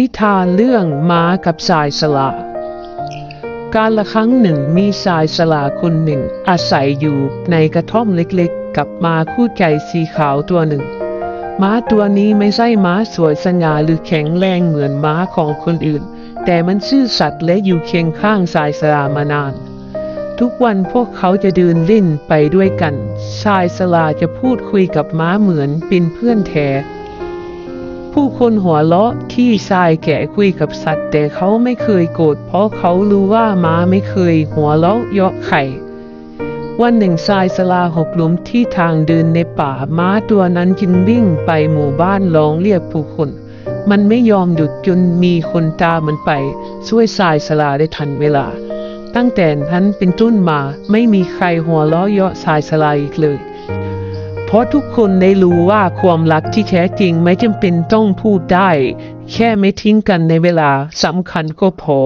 นิทานเรื่องม้ากับสายสลาการละครั้งหนึ่งมีสายสลาคนหนึ่ง อาศัยอยู่ในกระท่อมเล็กๆ กับม้าคู่ใจสีขาวตัวหนึ่ง ม้าตัวนี้ไม่ใช่ม้าสวยสง่าหรือแข็งแรงเหมือนม้าของคนอื่น แต่มันซื่อสัตย์และอยู่เคียงข้างสายสลามานาน ทุกวันพวกเขาจะเดินเล่นไปด้วยกันชายสลาจะพูดคุยกับม้าเหมือนเป็นเพื่อนแท้ ผู้คนหัวเราะที่ชายแก่คุยกับสัตว์ แต่เขาไม่เคยโกรธเพราะเขารู้ว่าม้าไม่เคยหัวเราะเยาะใครวันหนึ่งชายสลาหกล้มที่ทางเดินในป่าม้าตัวนั้นจึงวิ่งไปหมู่บ้านร้องเรียกผู้คน มันไม่ยอมหยุดจนมีคนตามมันไป ช่วยชายสลาได้ทันเวลา ตั้งแต่นั้นเป็นต้นมาไม่มีใครหัวเราะเยาะชายสลาอีกเลย เพราะทุกคนได้รู้ว่าความรักที่แท้จริงไม่จำเป็นต้องพูดได้ แค่ไม่ทิ้งกันในเวลาสำคัญก็พอ